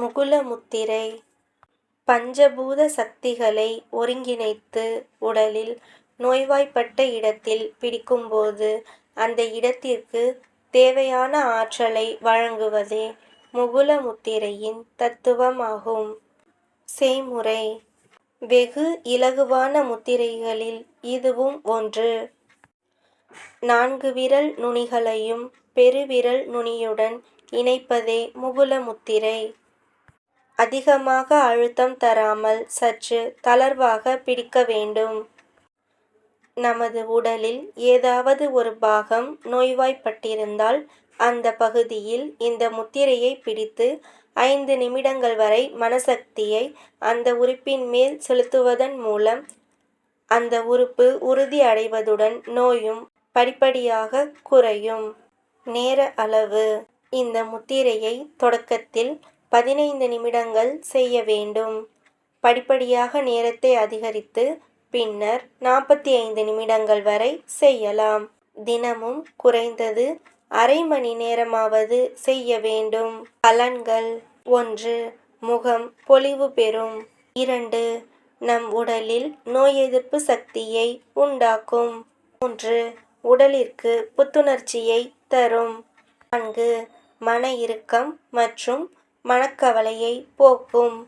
முகுலமுத்திரை பஞ்சபூத சக்திகளை ஒருங்கிணைத்து உடலில் நோய்வாய்ப்பட்ட இடத்தில் பிடிக்கும்போது அந்த இடத்திற்கு தேவையான ஆற்றலை வழங்குவதே முகுலமுத்திரையின் தத்துவமாகும். செய்முறை வெகு இலகுவான முத்திரைகளில் இதுவும் ஒன்று. நான்கு விரல் நுனிகளையும் பெருவிரல் நுனியுடன் இணைப்பதே முகுலமுத்திரை அதிகமாக அழுத்தம் தராமல் சற்று தளர்வாக பிடிக்க வேண்டும். நமது உடலில் ஏதாவது ஒரு பாகம் நோய்வாய்ப்பட்டிருந்தால் அந்த பகுதியில் இந்த முத்திரையை பிடித்து ஐந்து நிமிடங்கள் வரை மனசக்தியை அந்த உறுப்பின் மேல் செலுத்துவதன் மூலம் அந்த உறுப்பு உறுதி அடைவதுடன் நோயும் படிப்படியாக குறையும். நேர அளவு இந்த முத்திரையை தொடக்கத்தில் பதினைந்து நிமிடங்கள் செய்ய வேண்டும். படிப்படியாக நேரத்தை அதிகரித்து பின்னர் நாற்பத்தி ஐந்து நிமிடங்கள் வரை செய்யலாம். தினமும் குறைந்தது அரை மணி நேரமாவது செய்ய வேண்டும். பலன்கள் ஒன்று. முகம் பொலிவு பெறும். இரண்டு. நம் உடலில் நோய் எதிர்ப்பு சக்தியை உண்டாக்கும். மூன்று. உடலிற்கு புத்துணர்ச்சியை தரும். நான்கு. மன இறுக்கம் மற்றும் மனக்கவலையை போக்கும்.